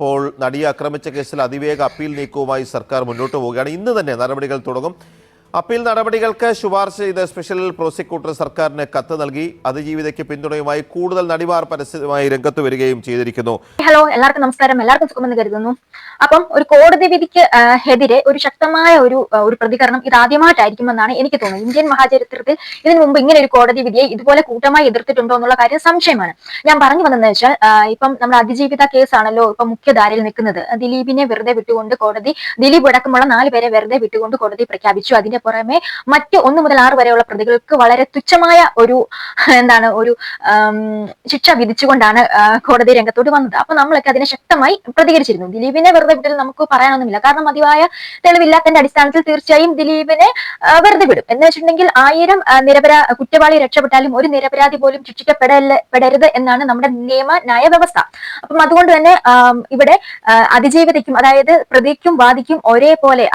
ഇപ്പോൾ നടിയെ ആക്രമിച്ച കേസിൽ അതിവേഗ അപ്പീൽ നീക്കവുമായി സർക്കാർ മുന്നോട്ട് പോവുകയാണ്. ഇന്ന് തന്നെ നടപടികൾ തുടങ്ങും. അപ്പീൽ നടപടികൾക്ക് ശുപാർശ ചെയ്ത സ്പെഷ്യൽ പ്രോസിക്യൂട്ടർ സർക്കാരിന് കത്ത് നൽകി. അതിജീവിതയ്ക്ക് പിന്തുണയുമായി കൂടുതൽ നടിമാർ പരസ്യമായി രംഗത്ത് വരികയും ചെയ്തിരിക്കുന്നു. ഹലോ എല്ലാവർക്കും നമസ്കാരം. എല്ലാവർക്കും സുഖമെന്ന് കരുതുന്നു. അപ്പം ഒരു കോടതി വിധിക്ക് എതിരെ ഒരു ശക്തമായ ഒരു ഒരു പ്രതികരണം ഇത് ആദ്യമായിട്ടായിരിക്കുമെന്നാണ് എനിക്ക് തോന്നുന്നത്. ഇന്ത്യൻ മഹാചരിത്രത്തിൽ ഇതിനു മുമ്പ് ഇങ്ങനെ ഒരു കോടതി വിധിയെ ഇതുപോലെ കൂട്ടമായി എതിർത്തിട്ടുണ്ടോ എന്നുള്ള കാര്യം സംശയമാണ്. ഞാൻ പറഞ്ഞു വന്നതെന്ന് വെച്ചാൽ ഇപ്പം നമ്മുടെ അതിജീവിത കേസാണല്ലോ ഇപ്പം മുഖ്യധാരയിൽ നിൽക്കുന്നത്. ദിലീപിനെ വെറുതെ വിട്ടുകൊണ്ട് കോടതി ദിലീപ് അടക്കമുള്ള നാല് പേരെ വെറുതെ വിട്ടുകൊണ്ട് കോടതി പ്രഖ്യാപിച്ചു. അതിന്റെ പുറമെ മറ്റ് ഒന്ന് മുതൽ ആറ് വരെയുള്ള പ്രതികൾക്ക് വളരെ തുച്ഛമായ ഒരു എന്താണ് ഒരു ശിക്ഷ വിധിച്ചുകൊണ്ടാണ് കോടതി രംഗത്തോട്ട് വന്നത്. അപ്പൊ നമ്മളൊക്കെ അതിനെ ശക്തമായി പ്രതികരിച്ചിരുന്നു. ദിലീപിനെ വെറുതെ വിടൽ നമുക്ക് പറയാനൊന്നുമില്ല. കാരണം മതിയായ തെളിവില്ലാത്തതിന്റെ അടിസ്ഥാനത്തിൽ തീർച്ചയായും ദിലീപിനെ വെറുതെ വിടും. എന്ന് വെച്ചിട്ടുണ്ടെങ്കിൽ ആയിരം നിരപരാ കുറ്റവാളി രക്ഷപ്പെട്ടാലും ഒരു നിരപരാധി പോലും ശിക്ഷിക്കപ്പെടരുത് പെടരുത് എന്നാണ് നമ്മുടെ നിയമ ന്യായ വ്യവസ്ഥ അപ്പം അതുകൊണ്ട് തന്നെ ഇവിടെ അതിജീവിതയ്ക്കും അതായത് പ്രതിക്കും വാദിക്കും ഒരേപോലെ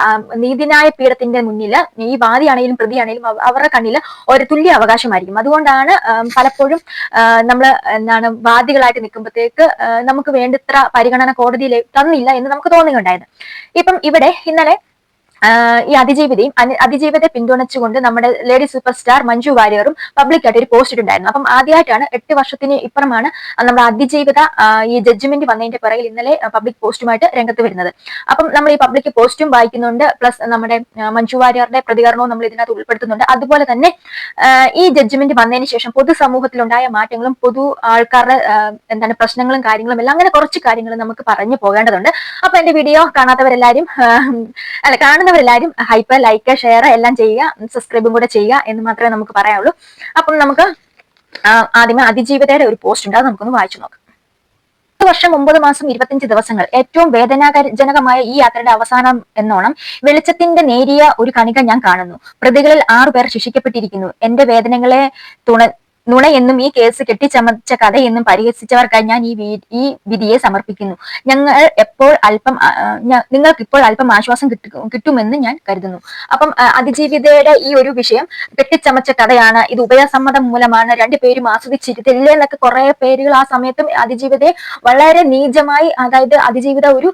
നീതിന്യായ പീഠത്തിന്റെ മുന്നിൽ ഈ വാദിയാണെങ്കിലും പ്രതിയാണെങ്കിലും അവരുടെ കണ്ണിൽ ഒരു തുല്യ അവകാശമായിരിക്കും. അതുകൊണ്ടാണ് പലപ്പോഴും നമ്മൾ എന്താണ് വാദികളായിട്ട് നിൽക്കുമ്പോഴത്തേക്ക് നമുക്ക് വേണ്ടത്ര പരിഗണന കോടതിയിൽ തന്നില്ല എന്ന് നമുക്ക് തോന്നുകയുണ്ടായത്. ഇപ്പം ഇവിടെ ഇന്നലെ ഈ അതിജീവിതയും അതിജീവിതയെ പിന്തുണച്ചുകൊണ്ട് നമ്മുടെ ലേഡി സൂപ്പർ സ്റ്റാർ മഞ്ജു വാര്യറും പബ്ലിക്കായിട്ട് ഒരു പോസ്റ്റ് ഇട്ടുണ്ടായിരുന്നു അപ്പം ആദ്യമായിട്ടാണ് എട്ട് വർഷത്തിന് ഇപ്പുറമാണ് നമ്മുടെ അതിജീവിത ഈ ജഡ്ജ്മെന്റ് വന്നതിന്റെ പിറകിൽ ഇന്നലെ പബ്ലിക് പോസ്റ്റുമായിട്ട് രംഗത്ത് വരുന്നത്. അപ്പം നമ്മൾ ഈ പബ്ലിക് പോസ്റ്റും വായിക്കുന്നുണ്ട് പ്ലസ് നമ്മുടെ മഞ്ജു വാര്യറുടെ പ്രതികരണവും നമ്മൾ ഇതിനകത്ത് ഉൾപ്പെടുത്തുന്നുണ്ട്. അതുപോലെ തന്നെ ഈ ജഡ്ജ്മെന്റ് വന്നതിന് ശേഷം പൊതുസമൂഹത്തിലുണ്ടായ മാറ്റങ്ങളും പൊതു ആൾക്കാരുടെ എന്താണ് പ്രശ്നങ്ങളും കാര്യങ്ങളും എല്ലാം അങ്ങനെ കുറച്ച് കാര്യങ്ങൾ നമുക്ക് പറഞ്ഞു പോകേണ്ടതുണ്ട്. അപ്പൊ എന്റെ വീഡിയോ കാണാത്തവരെല്ലാരും അല്ല അല്ല കാണുന്നവരെല്ലാരും ഹൈപ്പ് ലൈക്ക് ഷെയർ എല്ലാം ചെയ്യുക സബ്സ്ക്രൈബും കൂടെ ചെയ്യുക എന്ന് മാത്രമേ നമുക്ക് പറയാനുള്ളൂ. അപ്പം നമുക്ക് ആദ്യമേ അതിജീവിതയുടെ ഒരു പോസ്റ്റ് ഉണ്ട് അത് നമുക്കൊന്ന് വായിച്ചു നോക്കാം. വർഷം ഒമ്പത് മാസം ഇരുപത്തിയഞ്ച് ദിവസങ്ങൾ. ഏറ്റവും വേദനാജനകമായ ഈ യാത്രയുടെ അവസാനം എന്നോണം വെളിച്ചത്തിന്റെ നേരിയ ഒരു കണിക ഞാൻ കാണുന്നു. പ്രതികളിൽ ആറു പേർ ശിക്ഷിക്കപ്പെട്ടിരിക്കുന്നു. എന്റെ വേദനകളെ തുണ നുണയെന്നും ഈ കേസ് കെട്ടിച്ചമച്ച കഥയെന്നും പരിഹസിച്ചവർക്കായി ഞാൻ ഈ ഈ വിധിയെ സമർപ്പിക്കുന്നു. ഞങ്ങൾ എപ്പോൾ അല്പം നിങ്ങൾക്ക് ഇപ്പോൾ അല്പം ആശ്വാസം കിട്ടും കിട്ടുമെന്ന് ഞാൻ കരുതുന്നു. അപ്പം അതിജീവിതയുടെ ഈ ഒരു വിഷയം കെട്ടിച്ചമച്ച കഥയാണ്. ഇത് ഉഭയസമ്മതം മൂലമാണ്. രണ്ടുപേരും ആസ്വദിച്ചിരുത്തില്ല എന്നൊക്കെ കുറെ പേരുകൾ ആ സമയത്തും അതിജീവിതയെ വളരെ നീചമായി അതായത് അതിജീവിത ഒരു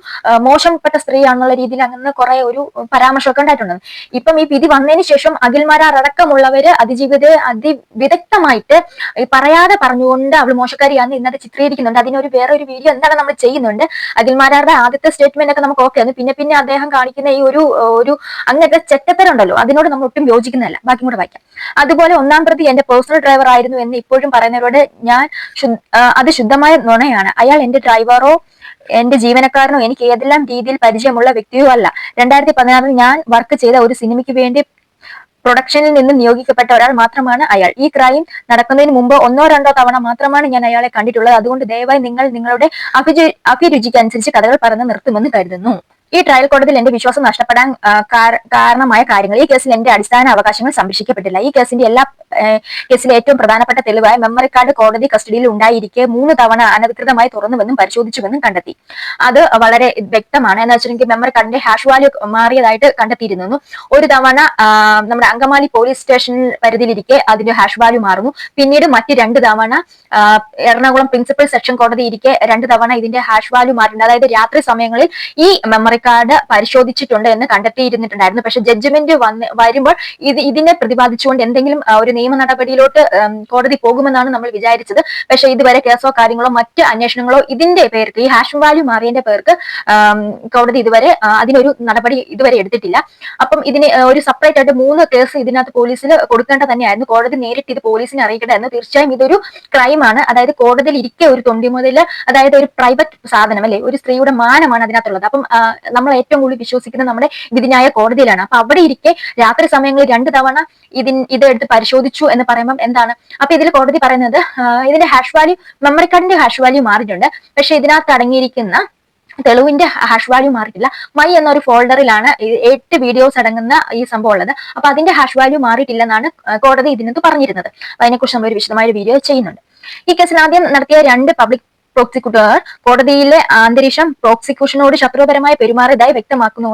മോശപ്പെട്ട സ്ത്രീയാണെന്നുള്ള രീതിയിൽ അങ്ങനെ കുറെ ഒരു പരാമർശമൊക്കെ ഉണ്ടായിട്ടുണ്ട്. ഇപ്പം ഈ വിധി വന്നതിന് ശേഷം അഖിൽമാരാർ അടക്കമുള്ളവര് അതിജീവിതയെ അതിവിദഗ്ധമായിട്ട് ഈ പറയാതെ പറഞ്ഞുകൊണ്ട് അവൾ മോശക്കാരിയാന്ന് ഇന്നത്തെ ചിത്രീകരിക്കുന്നുണ്ട്. അതിനൊരു വേറെ ഒരു വീഡിയോ എന്താണ് നമ്മൾ ചെയ്യുന്നുണ്ട്. അഖിൽമാരാരുടെ ആദ്യത്തെ സ്റ്റേറ്റ്മെന്റ് ഒക്കെ നമുക്ക് ഓക്കെ ആണ്. പിന്നെ പിന്നെ അദ്ദേഹം കാണിക്കുന്ന ഈ ഒരു ഒരു അങ്ങനത്തെ ചെറ്റത്തരുണ്ടല്ലോ. അതിനോട് നമ്മൾ ഒട്ടും യോജിക്കുന്നതല്ല. ബാക്കി കൂടെ വായിക്കാം. അതുപോലെ ഒന്നാം പ്രതി എന്റെ പേഴ്സണൽ ഡ്രൈവർ ആയിരുന്നു എന്ന് ഇപ്പോഴും പറയുന്നവരോട് ഞാൻ അത് ശുദ്ധമായ നുണയാണ്. അയാൾ എന്റെ ഡ്രൈവറോ എന്റെ ജീവനക്കാരനോ എനിക്ക് ഏതെല്ലാം രീതിയിൽ പരിചയമുള്ള വ്യക്തിയോ അല്ല. രണ്ടായിരത്തി പതിനാറിൽ ഞാൻ വർക്ക് ചെയ്ത ഒരു സിനിമയ്ക്ക് വേണ്ടി പ്രൊഡക്ഷനിൽ നിന്ന് നിയോഗിക്കപ്പെട്ട ഒരാൾ മാത്രമാണ് അയാൾ. ഈ ക്രൈം നടക്കുന്നതിന് മുമ്പ് ഒന്നോ രണ്ടോ തവണ മാത്രമാണ് ഞാൻ അയാളെ കണ്ടിട്ടുള്ളത്. അതുകൊണ്ട് ദയവായി നിങ്ങൾ നിങ്ങളുടെ അഭിരുചി അഭിരുചിക്ക് അനുസരിച്ച് കഥകൾ പറഞ്ഞ് നിർത്തുമെന്ന് കരുതുന്നു. ഈ ട്രയൽ കോടതിയിൽ എന്റെ വിശ്വാസം നഷ്ടപ്പെടാൻ കാരണമായ കാര്യങ്ങൾ ഈ കേസിൽ എന്റെ അടിസ്ഥാന അവകാശങ്ങൾ സംരക്ഷിക്കപ്പെട്ടില്ല. ഈ കേസിന്റെ എല്ലാ കേസിലെ ഏറ്റവും പ്രധാനപ്പെട്ട തെളിവായ മെമ്മറി കാർഡ് കോടതി കസ്റ്റഡിയിൽ ഉണ്ടായിരിക്കെ മൂന്ന് തവണ അനധികൃതമായി തുറന്നുവെന്നും പരിശോധിച്ചുവെന്നും കണ്ടെത്തി. അത് വളരെ വ്യക്തമാണ്. എന്ന് വെച്ചിട്ടുണ്ടെങ്കിൽ മെമ്മറി കാർഡിന്റെ ഹാഷ് വാല്യൂ മാറിയതായിട്ട് കണ്ടെത്തിയിരുന്നു ഒരു തവണ നമ്മുടെ അങ്കമാലി പോലീസ് സ്റ്റേഷൻ പരിധിയിലിരിക്കെ അതിന്റെ ഹാഷ് വാല്യൂ മാറുന്നു. പിന്നീട് മറ്റ് രണ്ട് തവണ എറണാകുളം പ്രിൻസിപ്പൽ സെക്ഷൻ കോടതി ഇരിക്കെ രണ്ട് തവണ ഇതിന്റെ ഹാഷ് വാല്യൂ മാറിയിട്ടുണ്ട്. അതായത് രാത്രി സമയങ്ങളിൽ ഈ മെമ്മറി കാർഡ് പരിശോധിച്ചിട്ടുണ്ട് എന്ന് കണ്ടെത്തിയിരുന്നിട്ടുണ്ടായിരുന്നു. പക്ഷെ ജഡ്ജ്മെന്റ് വന്ന് വരുമ്പോൾ ഇത് ഇതിനെ പ്രതിപാദിച്ചുകൊണ്ട് എന്തെങ്കിലും ഒരു നിയമ നടപടിയിലോട്ട് കോടതി പോകുമെന്നാണ് നമ്മൾ വിചാരിച്ചത്. പക്ഷെ ഇതുവരെ കേസോ കാര്യങ്ങളോ മറ്റ് അന്വേഷണങ്ങളോ ഇതിന്റെ പേർക്ക് ഈ ഹാഷ് വാല്യൂ മാറിയതിന്റെ പേർക്ക് കോടതി ഇതുവരെ അതിനൊരു നടപടി ഇതുവരെ എടുത്തിട്ടില്ല. അപ്പം ഇതിന് ഒരു സെപ്പറേറ്റ് ആയിട്ട് മൂന്ന് കേസ് ഇതിനകത്ത് പോലീസിൽ കൊടുക്കേണ്ട തന്നെയായിരുന്നു. കോടതി നേരിട്ട് ഇത് പോലീസിനെ അറിയിക്കണ്ടായിരുന്നു തീർച്ചയായും ഇതൊരു ക്രൈമാണ്. അതായത് കോടതിയിൽ ഇരിക്കെ ഒരു തൊണ്ടി മുതൽ അതായത് ഒരു പ്രൈവറ്റ് സാധനം അല്ലെ? ഒരു സ്ത്രീയുടെ മാനമാണ് അതിനകത്തുള്ളത്. അപ്പം നമ്മൾ ഏറ്റവും കൂടുതൽ വിശ്വസിക്കുന്നത് നമ്മുടെ വിധിന്യായ കോടതിയിലാണ്. അപ്പൊ അവിടെ ഇരിക്കെ രാത്രി സമയങ്ങളിൽ രണ്ട് തവണ ഇതിൻ ഇതെടുത്ത് പരിശോധിച്ചു എന്ന് പറയുമ്പോൾ എന്താണ്? അപ്പൊ ഇതിൽ കോടതി പറയുന്നത് ഇതിന്റെ ഹാഷ് വാല്യൂ മെമ്മറി കാർഡിന്റെ ഹാഷ് വാല്യൂ മാറിയിട്ടുണ്ട്. പക്ഷെ ഇതിനകത്ത് അടങ്ങിയിരിക്കുന്ന തെളിവിന്റെ ഹാഷ് വാല്യൂ മാറിയിട്ടില്ല. മൈ എന്നൊരു ഫോൾഡറിലാണ് എട്ട് വീഡിയോസ് അടങ്ങുന്ന ഈ സംഭവം ഉള്ളത്. അപ്പൊ അതിന്റെ ഹാഷ് വാല്യൂ മാറിയിട്ടില്ലെന്നാണ് കോടതി ഇതിനകത്ത് പറഞ്ഞിരുന്നത്. അതിനെക്കുറിച്ച് നമ്മൾ ഒരു വിശദമായ വീഡിയോ ചെയ്യുന്നുണ്ട്. ഈ കേസിൽ ആദ്യം നടത്തിയ രണ്ട് പബ്ലിക് പ്രോസിക്യൂട്ടർ കോടതിയിലെ അന്തരീക്ഷം പ്രോസിക്യൂഷനോട് ശത്രുപരമായി പെരുമാറിയതായി വ്യക്തമാക്കുന്നു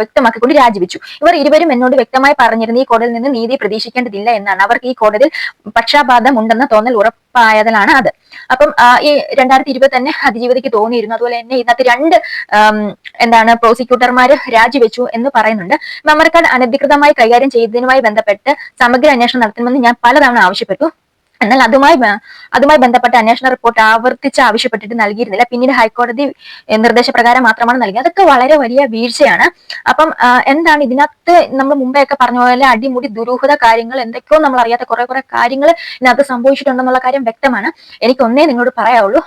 വ്യക്തമാക്കിക്കൊണ്ട് രാജിവെച്ചു. ഇവർ ഇരുവരും എന്നോട് വ്യക്തമായി പറഞ്ഞിരുന്നു ഈ കോടതിയിൽ നിന്ന് നീതി പ്രതീക്ഷിക്കേണ്ടതില്ല എന്നാണ്. അവർക്ക് ഈ കോടതിയിൽ പക്ഷാപാതം ഉണ്ടെന്ന തോന്നൽ ഉറപ്പായതിലാണ് അത്. അപ്പം ഈ രണ്ടായിരത്തി ഇരുപത് തന്നെ അതിജീവിതയ്ക്ക് തോന്നിയിരുന്നു. അതുപോലെ തന്നെ ഇന്നത്തെ രണ്ട് എന്താണ് പ്രോസിക്യൂട്ടർമാര് രാജിവെച്ചു എന്ന് പറയുന്നുണ്ട്. മെമ്മറി കാർഡ് അനധികൃതമായി കൈകാര്യം ചെയ്തതിനുമായി ബന്ധപ്പെട്ട് സമഗ്ര അന്വേഷണം നടത്തണമെന്ന് ഞാൻ പലതവണ ആവശ്യപ്പെട്ടു. എന്നാൽ അതുമായി അതുമായി ബന്ധപ്പെട്ട അന്വേഷണ റിപ്പോർട്ട് ആവർത്തിച്ച് ആവശ്യപ്പെട്ടിട്ട് നൽകിയിരുന്നില്ല. പിന്നീട് ഹൈക്കോടതി നിർദ്ദേശപ്രകാരം മാത്രമാണ് നൽകിയത്. അതൊക്കെ വളരെ വലിയ വീഴ്ചയാണ്. അപ്പം എന്താണ് ഇതിനകത്ത് നമ്മൾ മുമ്പേ ഒക്കെ പറഞ്ഞ പോലെ അടിമുടി ദുരൂഹത കാര്യങ്ങൾ എന്തൊക്കെയോ നമ്മൾ അറിയാത്ത കുറെ കുറെ കാര്യങ്ങൾ ഇതിനകത്ത് സംഭവിച്ചിട്ടുണ്ടെന്നുള്ള കാര്യം വ്യക്തമാണ്. എനിക്ക് ഒന്നേ നിങ്ങളോട് പറയാവുള്ളൂ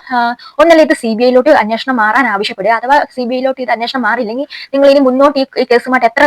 ഒന്നല്ലേ ഇത് സി ബി ഐയിലോട്ട് അന്വേഷണം മാറാൻ ആവശ്യപ്പെടുക? അഥവാ സി ബി ഐയിലോട്ട് ഇത് അന്വേഷണം മാറിയില്ലെങ്കിൽ നിങ്ങൾ ഇനി മുന്നോട്ട് ഈ കേസുമായിട്ട് എത്ര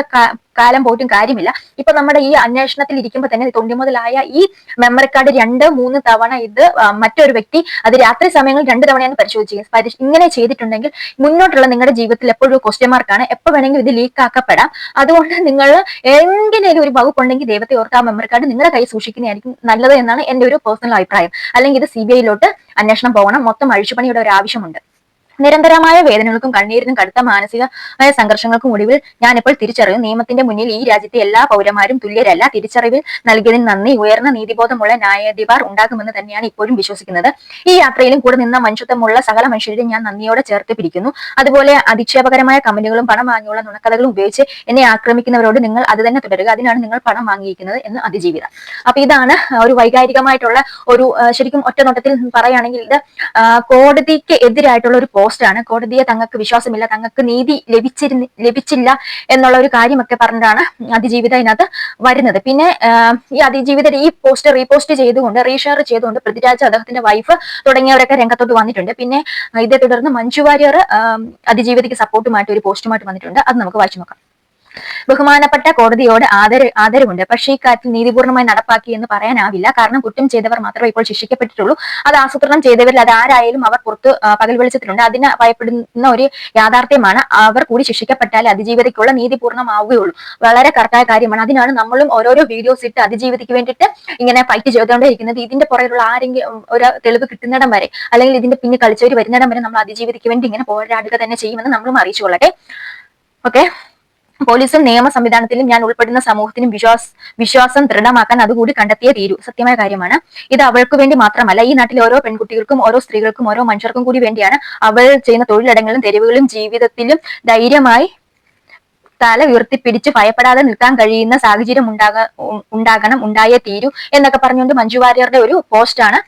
കാലം പോയിട്ടും കാര്യമില്ല. ഇപ്പൊ നമ്മുടെ ഈ അന്വേഷണത്തിൽ ഇരിക്കുമ്പോൾ തന്നെ തൊണ്ടി മുതലായ ഈ മെമ്മറി കാർഡ് രണ്ട് മൂന്ന് തവണ ഇത് മറ്റൊരു വ്യക്തി അത് രാത്രി സമയങ്ങളിൽ രണ്ട് തവണയാണ് പരിശോധിച്ചത് പരി- ഇങ്ങനെ ചെയ്തിട്ടുണ്ടെങ്കിൽ മുന്നോട്ടുള്ള നിങ്ങളുടെ ജീവിതത്തിൽ എപ്പോഴും ക്വസ്റ്റ്യൻ മാർക്കാണ് എപ്പോൾ വേണമെങ്കിലും ഇത് ലീക്ക് ആക്കപ്പെടാം. അതുകൊണ്ട് നിങ്ങൾ എങ്ങനെയും ഒരു വകുപ്പ് ഉണ്ടെങ്കിൽ ദൈവത്തെ ഓർത്ത് ആ മെമ്മറി കാർഡ് നിങ്ങളുടെ കൈ സൂക്ഷിക്കുന്നതായിരിക്കും നല്ലത് എന്നാണ് എന്റെ ഒരു പേഴ്സണൽ അഭിപ്രായം. അല്ലെങ്കിൽ ഇത് സി ബി ഐയിലോട്ട് അന്വേഷണം പോകണം. മൊത്തം അഴിച്ചുപണിയുടെ ഒരു ആവശ്യമുണ്ട്. നിരന്തരമായ വേദനകൾക്കും കണ്ണീരിനും കടുത്ത മാനസികമായ സംഘർഷങ്ങൾക്കും ഒടുവിൽ ഞാനിപ്പോൾ തിരിച്ചറിയും. നിയമത്തിന്റെ മുന്നിൽ ഈ രാജ്യത്തെ എല്ലാ പൗരന്മാരും തുല്യരല്ല. തിരിച്ചറിവിൽ നൽകിയതിന് നന്ദി. ഉയർന്ന നീതിബോധമുള്ള ന്യായാധിപാർ ഉണ്ടാകുമെന്ന് തന്നെയാണ് ഇപ്പോഴും വിശ്വസിക്കുന്നത്. ഈ യാത്രയിലും കൂടെ നിന്ന മനുഷ്യത്വമുള്ള സകല മനുഷ്യരെയും ഞാൻ നന്ദിയോടെ ചേർത്ത് പിരിക്കുന്നു അതുപോലെ അധിക്ഷേപകരമായ കമന്റുകളും പണം വാങ്ങിയുള്ള നുണക്കഥകളും ഉപയോഗിച്ച് എന്നെ ആക്രമിക്കുന്നവരോട് നിങ്ങൾ അത് തന്നെ തുടരുക. അതിനാണ് നിങ്ങൾ പണം വാങ്ങിയിരിക്കുന്നത് എന്ന് അതിജീവിത. അപ്പൊ ഇതാണ് ഒരു വൈകാരികമായിട്ടുള്ള ഒരു ശരിക്കും ഒറ്റനോട്ടത്തിൽ പറയുകയാണെങ്കിൽ ഇത് കോടതിക്ക് എതിരായിട്ടുള്ള ഒരു പോസ്റ്റാണ്. കോടതിയെ തങ്ങൾക്ക് വിശ്വാസമില്ല തങ്ങൾക്ക് നീതി ലഭിച്ചിരുന്ന ലഭിച്ചില്ല എന്നുള്ള ഒരു കാര്യമൊക്കെ പറഞ്ഞിട്ടാണ് അതിജീവിത ഇതിനകത്ത് വരുന്നത്. പിന്നെ ഈ അതിജീവിത ഈ പോസ്റ്റ് റീപോസ്റ്റ് ചെയ്തുകൊണ്ട് റീഷെയർ ചെയ്തുകൊണ്ട് പൃഥ്വിരാജ് അദ്ദേഹത്തിന്റെ വൈഫ് തുടങ്ങിയവരൊക്കെ രംഗത്തോട്ട് വന്നിട്ടുണ്ട്. പിന്നെ ഇതേ തുടർന്ന് മഞ്ജു വാര്യർ അതിജീവിതയ്ക്ക് സപ്പോർട്ടുമായിട്ട് ഒരു പോസ്റ്റുമായിട്ട് വന്നിട്ടുണ്ട്. അത് നമുക്ക് വായിച്ചു നോക്കാം. ബഹുമാനപ്പെട്ട കോടതിയോട് ആദര ആദരവുണ്ട്. പക്ഷേ ഇക്കാര്യത്തിൽ നീതിപൂർണമായി നടപ്പാക്കി എന്ന് പറയാനാവില്ല. കാരണം കുറ്റം ചെയ്തവർ മാത്രമേ ഇപ്പോൾ ശിക്ഷിക്കപ്പെട്ടിട്ടുള്ളൂ. അത് ആസൂത്രണം ചെയ്തവരിൽ അത് ആരായാലും അവർ പുറത്ത് പകൽ വെളിച്ചത്തിലുണ്ട്. അതിന് ഭയപ്പെടുന്ന ഒരു യാഥാർത്ഥ്യമാണ് അവർ കൂടി ശിക്ഷിക്കപ്പെട്ടാൽ അതിജീവിതയ്ക്കുള്ള നീതിപൂർണമാവുകയുള്ളൂ വളരെ കറക്റ്റായ കാര്യമാണ്. അതിനാണ് നമ്മളും ഓരോരോ വീഡിയോസ് ഇട്ട് അതിജീവിതയ്ക്ക് വേണ്ടിയിട്ട് ഇങ്ങനെ ഫൈറ്റ് ചെയ്തുകൊണ്ടിരിക്കുന്നത് ഇതിന്റെ പുറകിലുള്ള ആരെങ്കിലും ഒരു തെളിവ് കിട്ടുന്നിടം വരെ അല്ലെങ്കിൽ ഇതിന്റെ പിന്നെ കളിച്ചവർ വരുന്നിടം വരെ നമ്മൾ അതിജീവിതയ്ക്ക് വേണ്ടി ഇങ്ങനെ പോരാടുക തന്നെ ചെയ്യുമെന്ന് നമ്മളും അറിയിച്ചു കൊള്ളട്ടെ ഓക്കെ പോലീസും നിയമ സംവിധാനത്തിലും ഞാൻ ഉൾപ്പെടുന്ന സമൂഹത്തിനും വിശ്വാസ വിശ്വാസം ദൃഢമാക്കാൻ അതുകൂടി കണ്ടെത്തിയ തീരു. സത്യമായ കാര്യമാണ്. ഇത് അവൾക്ക് വേണ്ടി മാത്രമല്ല ഈ നാട്ടിലെ ഓരോ പെൺകുട്ടികൾക്കും ഓരോ സ്ത്രീകൾക്കും ഓരോ മനുഷ്യർക്കും കൂടി വേണ്ടിയാണ് അവൾ ചെയ്യുന്ന തൊഴിലിടങ്ങളിലും തെരുവുകളിലും ജീവിതത്തിലും ധൈര്യമായി തല ഉയർത്തിപ്പിടിച്ച് ഭയപ്പെടാതെ നിൽക്കാൻ കഴിയുന്ന സാഹചര്യം ഉണ്ടാക ഉണ്ടാകണം ഉണ്ടായേ തീരൂ എന്നൊക്കെ പറഞ്ഞുകൊണ്ട് മഞ്ജു വാര്യറുടെ ഒരു പോസ്റ്റാണ്.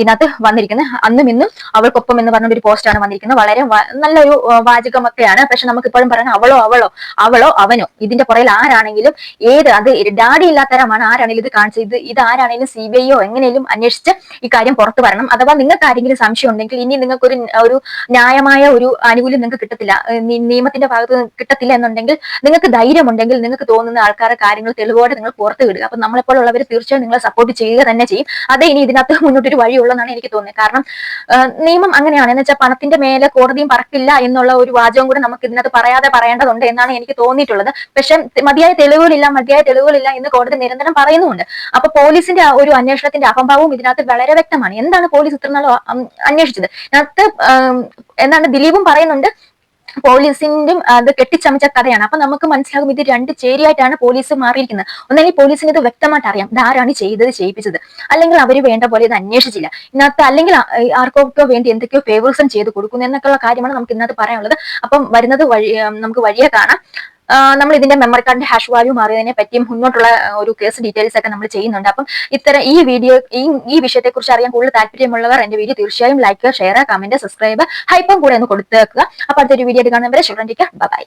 ഇതിനകത്ത് വന്നിരിക്കുന്നത് അന്നും ഇന്നും അവൾക്കൊപ്പം എന്ന് പറഞ്ഞ ഒരു പോസ്റ്റാണ് വന്നിരിക്കുന്നത്. വളരെ നല്ലൊരു വാചകമൊക്കെയാണ്. പക്ഷെ നമുക്ക് ഇപ്പോഴും പറയുന്നത് അവളോ അവളോ അവളോ അവനോ. ഇതിന്റെ പുറയിൽ ആരാണെങ്കിലും ഏത് അത് ഡാഡി ഇല്ലാത്തരമാണ് ആരാണെങ്കിലും ഇത് കാണിച്ചത്. ഇത് ഇത് ആരാണെങ്കിലും സി ബി ഐയോ എങ്ങനെയും അന്വേഷിച്ച് ഈ കാര്യം പുറത്തു വരണം. അഥവാ നിങ്ങൾക്ക് ആരെങ്കിലും സംശയം ഉണ്ടെങ്കിൽ ഇനി നിങ്ങൾക്ക് ഒരു ഒരു ന്യായമായ ഒരു ആനുകൂല്യം നിങ്ങൾക്ക് കിട്ടത്തില്ല. നിയമത്തിന്റെ ഭാഗത്ത് കിട്ടത്തില്ല എന്നുണ്ടെങ്കിൽ നിങ്ങൾക്ക് ധൈര്യമുണ്ടെങ്കിൽ നിങ്ങൾക്ക് തോന്നുന്ന ആൾക്കാരെ കാര്യങ്ങൾ തെളിവോടെ നിങ്ങൾ പുറത്ത് വിടുക. അപ്പൊ നമ്മളെപ്പോലുള്ളവർ തീർച്ചയായും നിങ്ങളെ സപ്പോർട്ട് ചെയ്യുക തന്നെ ചെയ്യും. അതേ ഇനി ഇതിനകത്ത് മുന്നോട്ടൊരു വഴിയുള്ളതാണ് എനിക്ക് തോന്നുന്നത്. കാരണം നിയമം അങ്ങനെയാണ്. എന്ന് വെച്ചാൽ പണത്തിന്റെ മേലെ കോടതിയും പറക്കില്ല എന്നുള്ള ഒരു വാചകം കൂടെ നമുക്ക് ഇതിനകത്ത് പറയാതെ പറയേണ്ടതുണ്ട് എന്നാണ് എനിക്ക് തോന്നിയിട്ടുള്ളത്. പക്ഷെ മതിയായ തെളിവുകളില്ല മതിയായ തെളിവുകളില്ല എന്ന് കോടതി നിരന്തരം പറയുന്നുണ്ട് അപ്പൊ പോലീസിന്റെ ഒരു അന്വേഷണത്തിന്റെ അഹംഭാവവും ഇതിനകത്ത് വളരെ വ്യക്തമാണ്. എന്താണ് പോലീസ് ഇത്രനാളും അന്വേഷിച്ചത്? ഇതിനകത്ത് എന്താണ് ദിലീപും പറയുന്നുണ്ട് പോലീസിന്റെ അത് കെട്ടിച്ചമച്ച കഥയാണ്. അപ്പൊ നമുക്ക് മനസ്സിലാകും ഇത് രണ്ട് ചേരിയായിട്ടാണ് പോലീസ് മാറിയിരിക്കുന്നത്. ഒന്നെങ്കിൽ പോലീസിന് ഇത് വ്യക്തമായിട്ട് അറിയാം ഇത് ആരാണ് ചെയ്തത് ചെയ്യിപ്പിച്ചത്. അല്ലെങ്കിൽ അവർ വേണ്ട പോലെ ഇത് അന്വേഷിച്ചില്ല. ഇന്നത്തെ അല്ലെങ്കിൽ ആർക്കൊക്കെ വേണ്ടി എന്തൊക്കെയോ ഫേവേഴ്സും ചെയ്ത് കൊടുക്കുന്നു എന്നൊക്കെയുള്ള കാര്യമാണ് നമുക്ക് ഇന്നത്തെ പറയാനുള്ളത്. അപ്പം വരുന്നത് വഴി നമുക്ക് വഴിയെ കാണാം. നമ്മൾ ഇതിന്റെ മെമ്മറി കാർഡിന്റെ ഹാഷ് വാല്യൂ മാറിയതിനെ പറ്റിയും മുന്നോട്ടുള്ള ഒരു കേസ് ഡീറ്റെയിൽസ് ഒക്കെ നമ്മൾ ചെയ്യുന്നുണ്ട്. അപ്പം ഇത്തരം ഈ വീഡിയോ ഈ വിഷയത്തെ കുറിച്ച് അറിയാൻ കൂടുതൽ താല്പര്യമുള്ളവർ എന്റെ വീഡിയോ തീർച്ചയായും ലൈക്ക് ഷെയർ കമന്റ് സബ്സ്ക്രൈബ് ഹൈപ്പം കൂടെ ഒന്ന് കൊടുത്തേക്കുക. അപ്പൊ അടുത്തൊരു വീഡിയോ കാണുന്നവരെ ശുഭ്രണ്ടിക്ക് ബൈ